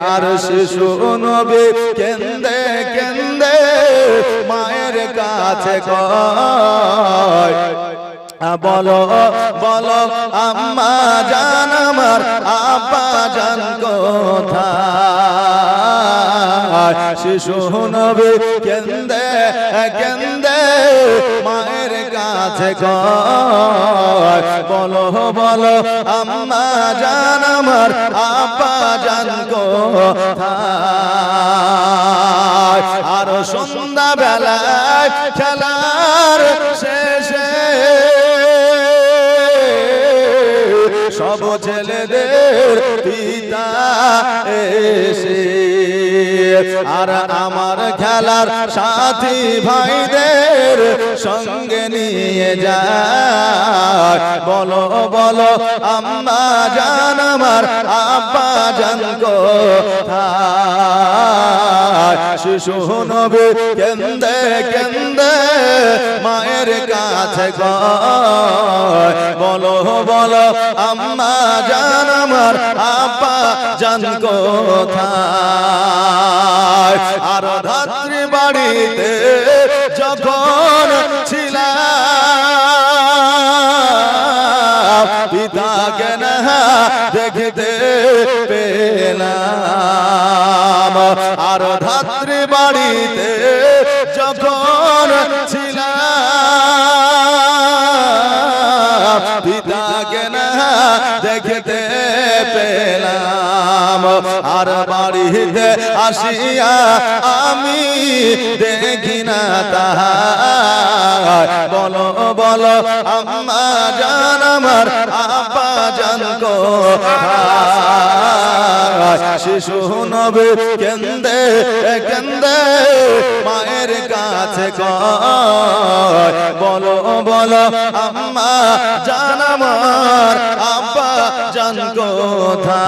আর শিশু নবী কেন্দে কেন্দে মায়ের কাছে কয় বলো বলো আম্মা জান আমার আব্বা জান কোথায়? শিশু নবী কেন্দে কেন্দে মায়ের কাছে কয় বলো বলো আম্মা জান আমার আব্বা জান কোথায় আর সন্ধ্যা বেলায় খেলার শেষে সব ছেলেদের পিতা এসে, আর আমার খেলার সাথী ভাইদের সঙ্গে নিয়ে যায়। বলো বলো, আম্মা জান আমার, আব্বা শিশু নবী কেন্দে কেন্দে মায়ের কাছে বলো বলো, আম্মা জান আমার, আব্বা জান কোথায়? আর ধাত্রী বাড়িতে পিতাকে না দেখতে পেলাম। আর ধাত্রী বাড়িতে যখন ছিলাম পিতাকে না দেখতে পেলাম। আর বাড়িতে আসিয়া আমি দেখি না তাহার বলো বলো, আম্মা জান আমার, আব্বা জান গো। শিশু নবে, কেন্দে কেন্দে, মায়ের কাছে বলো বলো, আম্মা জান আমার, আব্বা জান কোথা